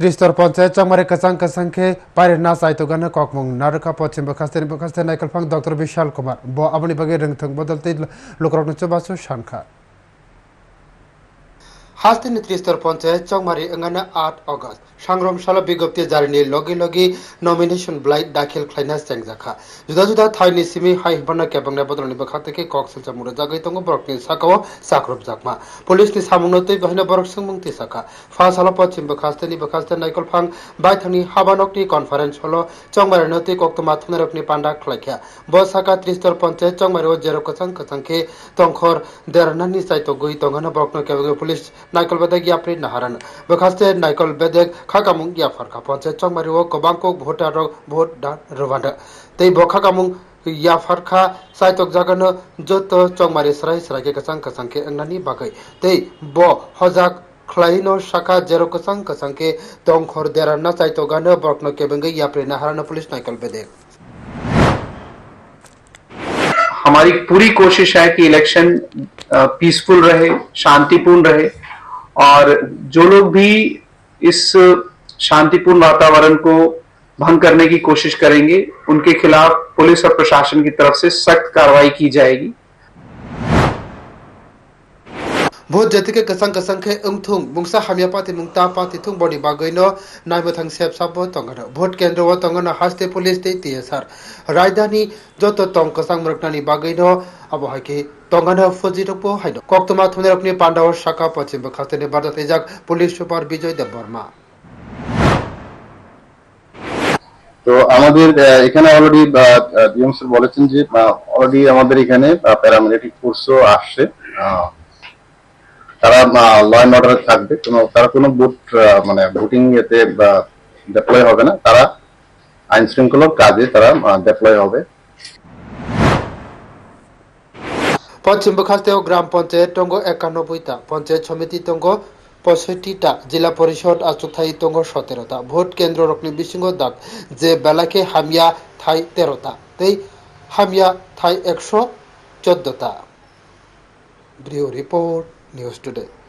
ত্রিস্তর পঞ্চায়েত চংমারি কাসাং কাসাংখে পাইরে না সাইতো গানে ককমং নারকা পশ্চিম বখাস্তে বখাস্তে নাইকলফাং ডক্টর বিশাল কুমার ব আবনি বাগে রংথং বদলতে লোকরকন চবাসু সানখা হাস্তিনী ত্রিস্তর পঞ্চায়েত চংমারি এঙ্গানা আট অগস্ট। সংগ্রামশালা বিজ্ঞপ্তি জারিনি লগে লগে নমিনেশন ব্লাইট দাখিল খাইনা চেংজাখা জুদা জুদা থাইনি সিমি হাই হিমানা কেবংনা বদলনি বখা থেকে কক্সেলচা মুরা জাগাই তঙ্গ বরকনি সাকাও সাকরব জাকমা পুলিশনি সামুনতই গহিনা বরক সংমুক্তি সাকা। ফাস হল পশ্চিম বখাস্তানি বখাস্তা নাইকল ফাং। বাইথানি হাবানকনি কনফারেন্স হলো চকমারি নতি কক্তমা থুনারকনি পান্ডা খলাইখা। বসাকা ত্রিস্তর পঞ্চায়েত চকমারি ও জেরো কচাং কচাংকে তংখর দেরানানি সাইতো গই তঙ্গানা বরকন কেবং পুলিশ नाइकल बेदेग याप्रि नाहारान बखास्ते नाइकल बेदेग खाकामुं याफारखा पञ्चायत चंगमारि ओ गोबांको भोटार भोट दा रवान्दा tei bo khakamung yafarkha saitok jagano joto chongmari sarai sarai ke kasang kasang ke angnani bagai tei bo hojak khlaino shaka jero kasang kasang ke tongkhor derana saitogano borkno kebengai yapre na harana police नाइकल बेदे हमारी पूरी कोशिश है कि election peaceful रहे शांतिपूर्ण रहे और जो लोग भी इस शांतिपूर्ण वातावरण को भंग करने की कोशिश करेंगे, उनके खिलाफ पुलिस और प्रशासन की तरफ़ से सख्त कार्रवाई की जाएगी। Vote जतिके कसang कसang ke ungthung bungsa hamya pati mungta pati thung body bagoino naimo thang sep sabo tongano vote কেন্দ্র ও তঙ্গনা হাসতে পুলিশ তেই টিএসআর রাজধানী যত তং কসাং মরকনানি বাগৈনো আবহাইকে তঙ্গানা ফজিরকবো হাইনো কক্তমা থুনেরকনি পান্ডাওয়ার শাখা পশ্চিম খাস্তেনে বাজাতে যাক পুলিশ সুপার বিজয় দেব বর্মা তো আমাদের আহ, এখানে অলরেডি ডিএম স্যার বলেছেন যে অলরেডি আমাদের এখানে প্যারামিলিটারি ফোর্সও আসছে আহ, তারা ল অ্যান্ড অর্ডারে থাকবে, কোনো, তারা কোনো বুথ মানে ভোটিং এতে ডেপ্লয় হবে না, তারা আইন শৃঙ্খলার কাজে তারা ডেপ্লয় হবে। পশ্চিম বখাস্তেও গ্রাম পঞ্চায়েত টঙ্গ একানব্বইটা, পঞ্চায়েত সমিতি টঙ্গ পঁয়ষট্টিটা, জেলা পরিষদ আর আচুথাই টঙ্গ সতেরোটা। ভোট কেন্দ্র রকনি বিশিঙ্গ দাগ, যে বেলাকে হামিয়া থাই তেরোটা, তেই হামিয়া থাই একশো চোদ্দটা। Bureau report. news today.